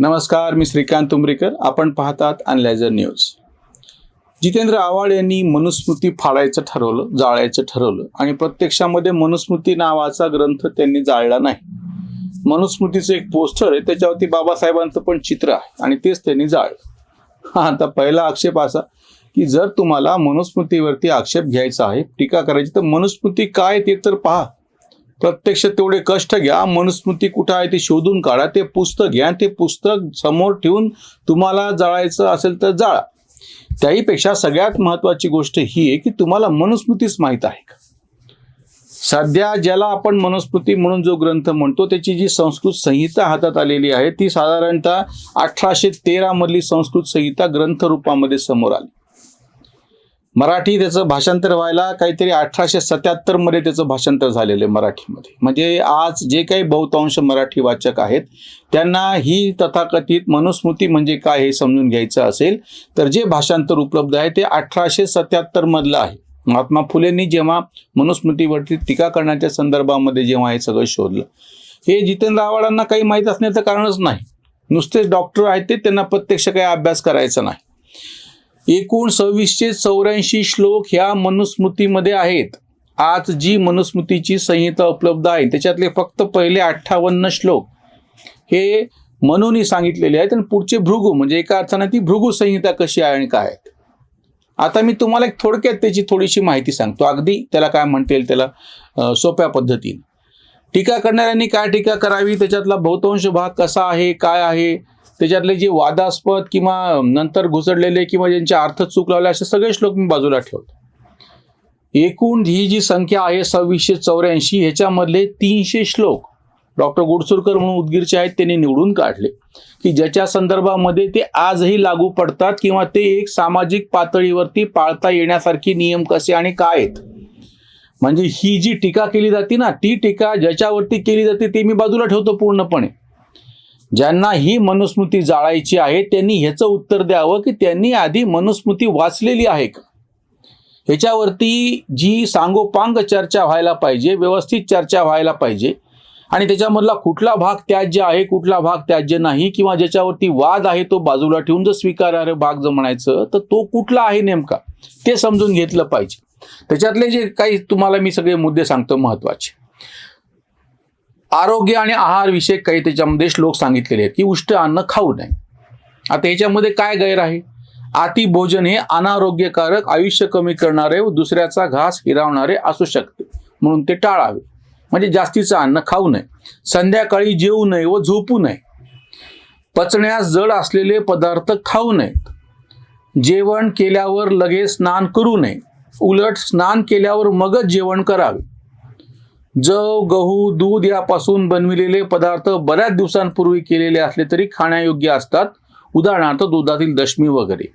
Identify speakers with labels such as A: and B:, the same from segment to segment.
A: नमस्कार मी श्रीकांत तुंबरीकर आपण पाहतात अनलायझर न्यूज. जितेंद्र आव्हाड यांनी मनुस्मृती फाडायचं ठरवलं जाळायचं ठरवलं आणि प्रत्यक्षामध्ये मनुस्मृती नावाचा ग्रंथ त्यांनी जाळला नाही. मनुस्मृतीचं एक पोस्टर आहे त्याच्यावरती बाबासाहेबांचं पण चित्र आहे आणि तेच त्यांनी जाळलं. हा आता पहिला आक्षेप असा की जर तुम्हाला मनुस्मृतीवरती आक्षेप घ्यायचा आहे टीका करायची तर मनुस्मृती काय ते तर पहा. प्रत्यक्ष तेवढे कष्ट घ्या मनुस्मृती कुठं आहे ते शोधून काढा ते पुस्तक घ्या ते पुस्तक समोर ठेवून तुम्हाला जाळायचं असेल तर जाळा. त्याहीपेक्षा सगळ्यात महत्वाची गोष्ट ही आहे की तुम्हाला मनुस्मृतीच माहीत आहे का? सध्या ज्याला आपण मनुस्मृती म्हणून जो ग्रंथ म्हणतो त्याची जी संस्कृत संहिता हातात आलेली आहे ती साधारणतः अठराशे तेरा मधली संस्कृत संहिता ग्रंथ रूपामध्ये समोर आली. मराठी त्याचं भाषांतर व्हायला काहीतरी अठराशे सत्याहत्तरमध्ये त्याचं भाषांतर झालेलं आहे मराठीमध्ये. म्हणजे आज जे काही बहुतांश मराठी वाचक आहेत त्यांना ही तथाकथित मनुस्मृती म्हणजे काय हे समजून घ्यायचं असेल तर जे भाषांतर उपलब्ध आहे ते अठराशे सत्याहत्तर मधलं आहे. महात्मा फुलेंनी जेव्हा मनुस्मृतीवरती टीका करण्याच्या संदर्भामध्ये जेव्हा हे सगळं शोधलं हे जितेंद्र आव्हाडांना काही माहीत असण्याचं कारणच नाही. नुसतेच डॉक्टर आहेत ते त्यांना प्रत्यक्ष काही अभ्यास करायचा नाही. एकूण सव्वीसशे चौऱ्याऐंशी श्लोक ह्या मनुस्मृतीमध्ये आहेत. आज जी मनुस्मृतीची संहिता उपलब्ध आहे त्याच्यातले फक्त पहिले अठ्ठावन्न श्लोक. हे मनूनी सांगितलेले आहेत आणि पुढचे भृगू म्हणजे एका अर्थानं ती भृगू संहिता कशी आहे आणि काय आहेत. आता मी तुम्हाला एक थोडक्यात त्याची थोडीशी माहिती सांगतो. अगदी त्याला काय म्हणता येईल त्याला सोप्या पद्धतीने. टीका करणाऱ्यांनी काय टीका करावी? त्याच्यातला बहुतांश भाग कसा आहे काय आहे? त्याच्यातले जे वादास्पद किंवा नंतर घुसडलेले किंवा ज्यांचे अर्थ चूक लावले असे सगळे श्लोक मी बाजूला ठेवतो. एकूण ही जी संख्या आहे सव्वीसशे चौऱ्याऐंशी ह्याच्यामधले तीनशे श्लोक डॉक्टर गुडसुरकर म्हणून उदगीरचे आहेत त्यांनी निवडून काढले. की ज्याच्या संदर्भामध्ये ते आजही लागू पडतात किंवा ते एक सामाजिक पातळीवरती पाळता येण्यासारखे नियम कसे आणि काय आहेत? म्हणजे ही जी टीका केली जाते ना ती टीका ज्याच्यावरती केली जाते ते मी बाजूला ठेवतो पूर्णपणे. ज्यांना ही मनुस्मृती जाळायची आहे त्यांनी ह्याचं उत्तर द्यावं की त्यांनी आधी मनुस्मृती वाचलेली आहे का? ह्याच्यावरती जी सांगोपांग चर्चा व्हायला पाहिजे व्यवस्थित चर्चा व्हायला पाहिजे आणि त्याच्यामधला कुठला भाग त्याज्य आहे कुठला भाग त्याज्य नाही किंवा ज्याच्यावरती वाद आहे तो बाजूला ठेवून जर स्वीकारार्ह भाग जर म्हणायचं तर तो कुठला आहे नेमका? ते समजून घेतलं पाहिजे. त्याच्यातले जे काही तुम्हाला मी सगळे मुद्दे सांगतो महत्त्वाचे आरोग्य आणि आहारविषयक काही त्याच्यामध्ये श्लोक सांगितलेले आहेत की उष्ट अन्न खाऊ नये. आता याच्यामध्ये काय गैर आहे? अतिभोजन हे अनारोग्यकारक आयुष्य कमी करणारे व दुसऱ्याचा घास हिरावणारे असू शकते म्हणून ते टाळावे. म्हणजे जास्तीचं अन्न खाऊ नये. संध्याकाळी जेवू नये व झोपू नये. पचण्यास जड असलेले पदार्थ खाऊ नयेत. जेवण केल्यावर लगेच स्नान करू नये. उलट स्नान केल्यावर मगच जेवण करावे. जव गहू दूध यापासून बनविलेले पदार्थ बऱ्याच दिवसांपूर्वी केलेले असले तरी खाण्यायोग्य असतात. उदाहरणार्थ दुधातील दशमी वगैरे.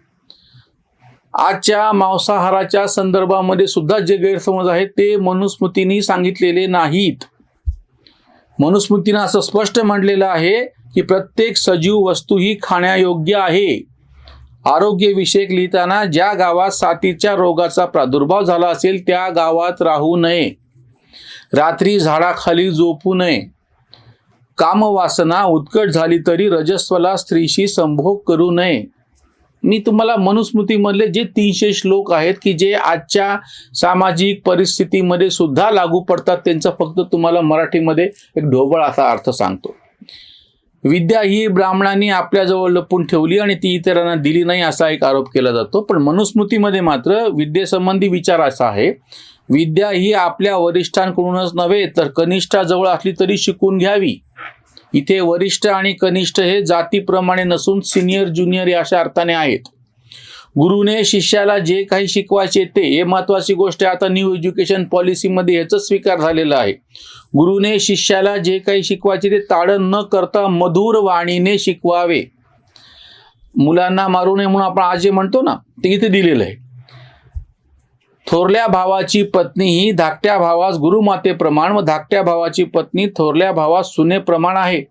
A: आजच्या मांसाहाराच्या संदर्भामध्ये सुद्धा जे गैरसमज आहेत ते मनुस्मृतींनी सांगितलेले नाहीत. मनुस्मृतीनं असं स्पष्ट म्हटलेलं आहे की प्रत्येक सजीव वस्तू ही खाण्यायोग्य आहे. आरोग्यविषयक लिहिताना ज्या गावात साथीच्या रोगाचा प्रादुर्भाव झाला असेल त्या गावात राहू नये. रात्री झाडाखाली झोपू नये. कामवासना उत्कट झाली तरी रजस्वला स्त्रीशी संभोग करू नये. मी तुम्हाला मनुस्मृतीमधले जे तीनशे श्लोक आहेत की जे आजच्या सामाजिक परिस्थितीमध्ये सुद्धा लागू पडतात त्यांचा फक्त तुम्हाला मराठीमध्ये एक ढोबळ असा अर्थ सांगतो. विद्या ही ब्राह्मणांनी आपल्याजवळ लपून ठेवली आणि ती इतरांना दिली नाही असा एक आरोप केला जातो. पण मनुस्मृतीमध्ये मात्र विद्येसंबंधी विचार असा आहे. विद्या ही आपल्या वरिष्ठांकडूनच नव्हे तर कनिष्ठाजवळ असली तरी शिकून घ्यावी. इथे वरिष्ठ आणि कनिष्ठ हे जातीप्रमाणे नसून सिनियर ज्युनियर या अशा अर्थाने आहेत. गुरुने शिष्याला जे काही शिकवायचे ते हे महत्वाची गोष्ट आहे. आता न्यू एज्युकेशन पॉलिसीमध्ये याचं स्वीकार झालेला आहे. गुरुने शिष्याला जे काही शिकवायचे ते ताडण न करता मधुर वाणीने शिकवावे. मुलांना मारू नये म्हणून आपण आज जे म्हणतो ना ते इथे दिलेलं आहे. थोरल्या भावाची पत्नी ही धाकट्या भावास गुरुमातेप्रमाण व धाकट्या भावाची पत्नी थोरल्या भावास सुनेप्रमाण आहे.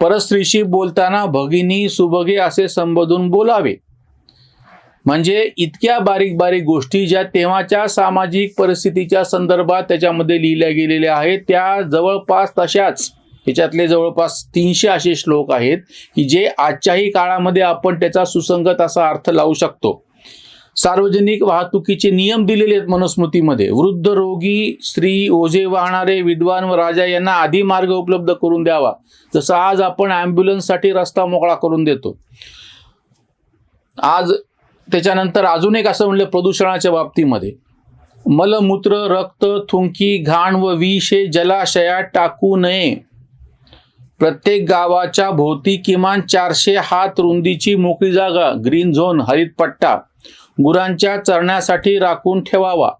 A: परस्त्रीशी बोलताना भगिनी सुभगे असे संबोधून बोलावे. म्हणजे इतक्या बारीक बारीक गोष्टी ज्या तेव्हाच्या सामाजिक परिस्थितीच्या संदर्भात त्याच्यामध्ये लिहिल्या गेलेल्या आहेत त्या जवळपास तशाच. ह्याच्यातले जवळपास तीनशे असे श्लोक आहेत की जे आजच्याही काळामध्ये आपण त्याचा सुसंगत असा अर्थ लावू शकतो. सार्वजनिक वाहतुकीचे नियम दिलेले आहेत मनुस्मृतीमध्ये वृद्ध रोगी स्त्री ओझे वाहणारे विद्वान व राजा यांना आधी मार्ग उपलब्ध करून द्यावा. जसं आज आपण ॲम्ब्युलन्ससाठी रस्ता मोकळा करून देतो. आज त्याच्यानंतर अजून एक असं म्हणलं प्रदूषणाच्या बाबतीमध्ये. मलमूत्र रक्त थुंकी घाण व विष हे जलाशयात टाकू नये. प्रत्येक गावाच्या भोवती किमान चारशे हात रुंदीची मोकळी जागा ग्रीन झोन हरित पट्टा गुरांच्या चरण्यासाठी राखून ठेवावा.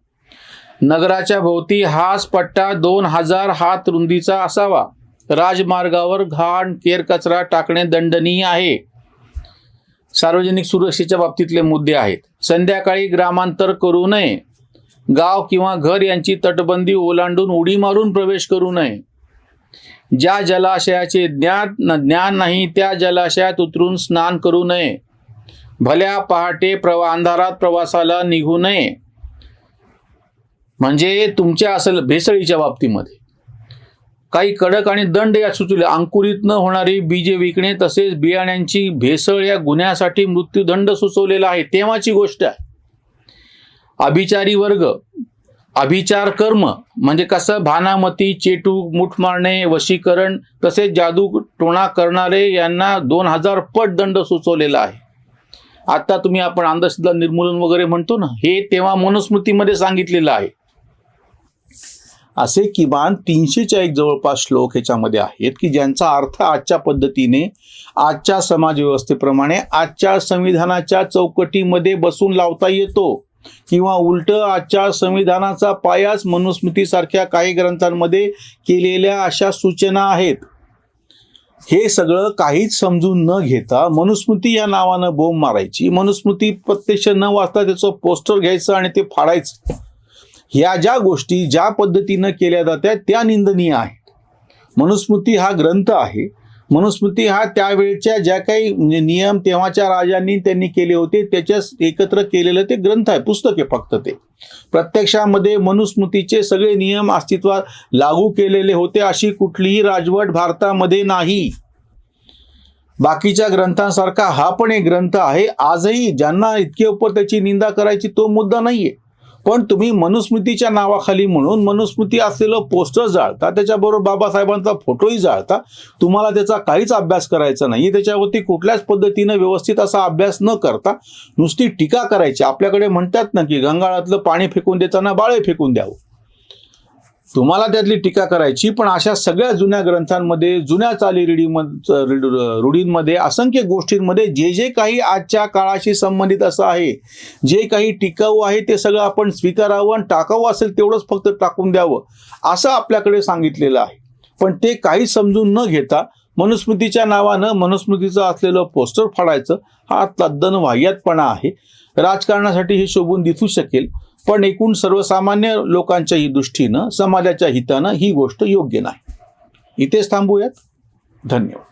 A: नगराच्या भोवती हाच पट्टा दोन हजार हात रुंदीचा असावा. राजमार्गावर घाण केर कचरा टाकणे दंडनीय आहे. सार्वजनिक सुरक्षेच्या बाबतीतले मुद्दे आहेत. संध्याकाळी ग्रामांतर करू नये. गाव किंवा घर यांची तटबंदी ओलांडून उडी मारून प्रवेश करू नये. ज्या जलाशयाचे ज्ञान ज्ञान नाही त्या जलाशयात उतरून स्नान करू नये. भल्या पहाटे प्रवा अंधारात प्रवासाला निघू नये. म्हणजे तुमच्या असेल भेसळीच्या बाबतीमध्ये. काही कडक आणि दंड या सुचवले. अंकुरित न होणारी बीजे विकणे तसेच बियाण्यांची भेसळ या गुन्ह्यासाठी मृत्यूदंड सुचवलेला आहे. तेव्हाची गोष्ट आहे. अभिचारी वर्ग अभिचार कर्म म्हणजे कसं? भानामती चेटूक मुठ मारणे वशीकरण तसेच जादू टोणा करणारे यांना दोन हजार पट दंड सुचवलेला आहे. आता तुम्ही आपण अंधश्रद्धा निर्मूलन वगैरे म्हणतो ना हे तेव्हा मनुस्मृतीमध्ये सांगितलेलं आहे. असे किमान तीनशेच्या एक जवळपास श्लोक ह्याच्यामध्ये आहेत की ज्यांचा अर्थ आजच्या पद्धतीने आजच्या समाज व्यवस्थेप्रमाणे आजच्या संविधानाच्या चौकटीमध्ये बसून लावता येतो. किंवा उलट आजच्या संविधानाचा पायाच मनुस्मृतीसारख्या काही ग्रंथांमध्ये केलेल्या अशा सूचना आहेत. हे सगळं काहीच समजून न घेता मनुस्मृती या नावानं बोंब मारायची. मनुस्मृती प्रत्यक्ष न वाचता त्याचं पोस्टर घ्यायचं आणि ते फाडायचं. ह्या ज्या गोष्टी ज्या पद्धतीनं केल्या जात्या त्या निंदनीय आहेत. मनुस्मृती हा ग्रंथ आहे. मनुस्मृती हा त्यावेळच्या ज्या काही म्हणजे नियम तेव्हाच्या राजांनी त्यांनी केले होते त्याच्या एकत्र केलेलं ते ग्रंथ आहे पुस्तक आहे फक्त ते. प्रत्यक्षामध्ये मनुस्मृतीचे सगळे नियम अस्तित्वात लागू केलेले होते अशी कुठलीही राजवट भारतामध्ये नाही. बाकीच्या ग्रंथांसारखा हा पण एक ग्रंथ आहे. आजही ज्यांना इतके उपर त्याची निंदा करायची तो मुद्दा नाहीये. पण तुम्ही मनुस्मृतीच्या नावाखाली म्हणून मनुस्मृती असलेलं पोस्टर जाळता त्याच्याबरोबर बाबासाहेबांचा फोटोही जाळता तुम्हाला त्याचा काहीच अभ्यास करायचा नाही. त्याच्यावरती कुठल्याच पद्धतीनं व्यवस्थित असा अभ्यास न करता नुसती टीका करायची. आपल्याकडे म्हणतात ना की गंगाळातलं पाणी फेकून देताना बाळे फेकून द्यावं. तुम्हाला त्यातली टीका करायची पण अशा सगळ्या जुन्या ग्रंथांमध्ये जुन्या चाली रूढीमध्ये रूढींमध्ये असंख्य गोष्टींमध्ये जे जे काही आजच्या काळाशी संबंधित असं आहे जे काही टिकाऊ आहे ते सगळं आपण स्वीकारावं आणि टाकावं असेल तेवढंच फक्त टाकून द्यावं असं आपल्याकडे सांगितलेलं आहे. पण ते काही समजून न घेता मनुस्मृतीच्या नावानं मनुस्मृतीचं असलेलं पोस्टर फाडायचं हा तद्दन वाह्यातपणा आहे. राजकारणासाठी हे शोभून दिसू शकेल. पण एकूण सर्वसामान्य लोकांच्याही दृष्टीनं समाजाच्या हितानं ही गोष्ट योग्य नाही. इथेच थांबूयात. धन्यवाद.